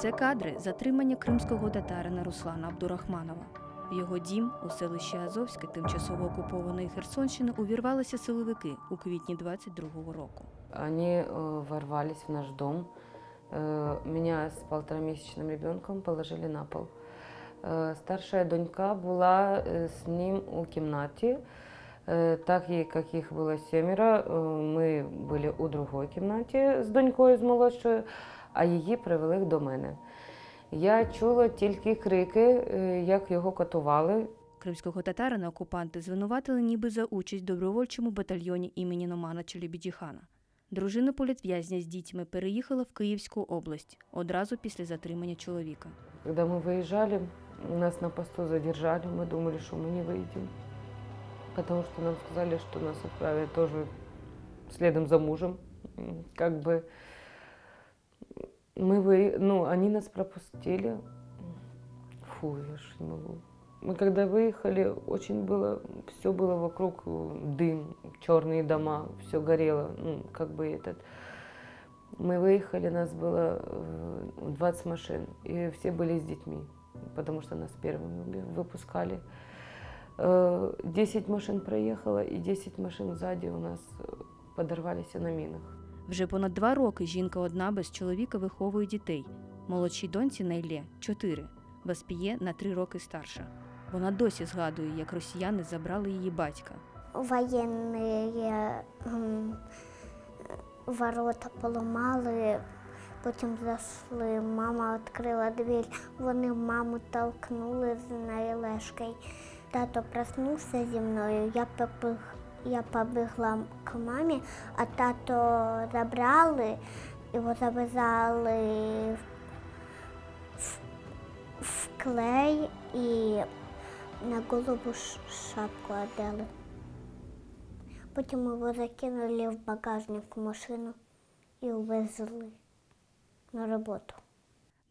Це кадри затримання кримського татарина Руслана Абдурахманова. В його дім у селищі Азовське тимчасово окупованої Херсонщини увірвалися силовики у квітні 22-го року. Они э, ворвались в наш дом. Э, Меня с полуторамесячным ребенком положили на пол. Э, Старшая донька была э, с ним у кімнаті. Э, Так і- як їх було семеро, э, ми були у другій кімнаті з донькою, з молодшою, а її привели до мене. Я чула тільки крики, е, як його катували, Кримського татарина окупанти звинуватили ніби за участь в добровольчому батальйоні імені Номана Челібідіхана. Дружина політв'язня з дітьми переїхала в Київську область одразу після затримання чоловіка. Когда мы выезжали, нас на посту задержали, мы думали, что мы не выйдем. Потому что нам сказали, что нас отправят тоже следом за мужем. М, Как бы мы вы, ну, они нас пропустили. Фу, я ж не могу. Мы когда выехали, очень было, все было вокруг э, дым, черные дома, все горело, ну, как бы этот. Мы выехали, нас было э, 20 машин, и все были с детьми, потому что нас первыми вы- выпускали. Э, 10 машин проехало, и 10 машин сзади у нас э, подорвались на минах. Вже понад два роки жінка одна без чоловіка виховує дітей. Молодшій доньці Найлє – чотири, Васпіє на три роки старша. Вона досі згадує, як росіяни забрали її батька. воєнні ем, ворота поламали, потім зайшли, мама відкрила двір, вони маму толкнули з нею лешкою. Тато проснувся зі мною, я побіг, я побігла к мамі, а тато забрали, його зав'язали в, в клей і на голову шапку одели. Потім його закинули в багажник машину і увезли на роботу.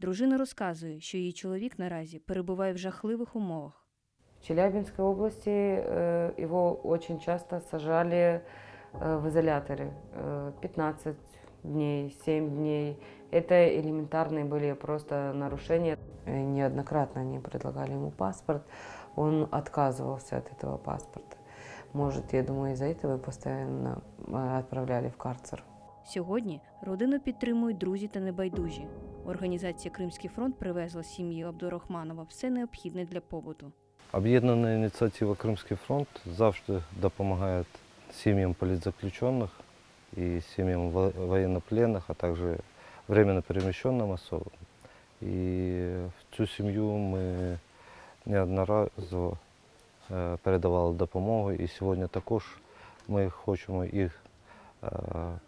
Дружина розказує, що її чоловік наразі перебуває в жахливих умовах. В Челябинской области э, его очень часто сажали э, в изоляторы. Э, 15 дней, 7 дней. Это элементарные были просто нарушения. Э, Неоднократно они предлагали ему паспорт. Он отказывался от этого паспорта. Может, я думаю, из-за этого его постоянно э, отправляли в карцер. Сьогодні родину підтримують друзі та небайдужі. Організація Кримський фронт привезла сім'ї Абдурахманова все необхідне для побуту. Об'єднана ініціатива Кримський фронт завжди допомагає сім'ям політзаключених і сім'ям во- воєннопленних, а також временно переміщеним особам. І в цю сім'ю ми неодноразово е, передавали допомогу, і сьогодні також ми хочемо їх е,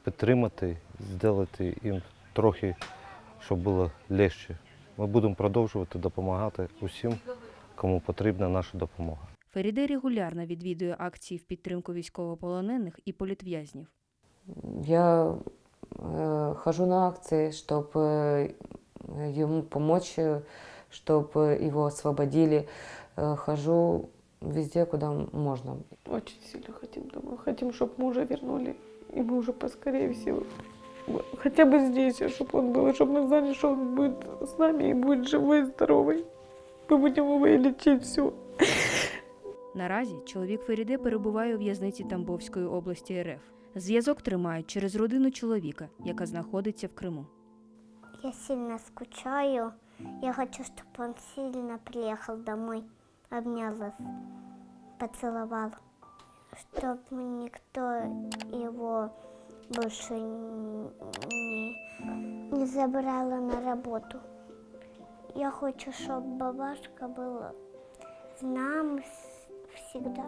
підтримати, зробити їм трохи, щоб було легше. Ми будемо продовжувати допомагати усім, кому потрібна наша допомога. Феріде регулярно відвідує акції в підтримку військовополонених і політв'язнів. Я э, хожу на акции, чтобы ему помочь, чтобы его освободили. Э, хожу везде, куда можно. Очень сильно хотим домой. Хотим, чтобы мужа вернули. И мы уже поскорее всего. вот, Хотя бы здесь, чтобы он был, чтобы мы знали, что он будет с нами и будет живой, здоровый. Мы будем его и лечить все. Наразі чоловік Феріде перебуває у в'язниці Тамбовської області РФ. Зв'язок тримають через родину чоловіка, яка знаходиться в Криму. Я сильно скучаю. Я хочу, чтобы он сильно приехал домой, обнял вас, поцеловал. Чтобы никто его больше не, не забрала на работу. Я хочу, чтобы бабашка была с нами всегда.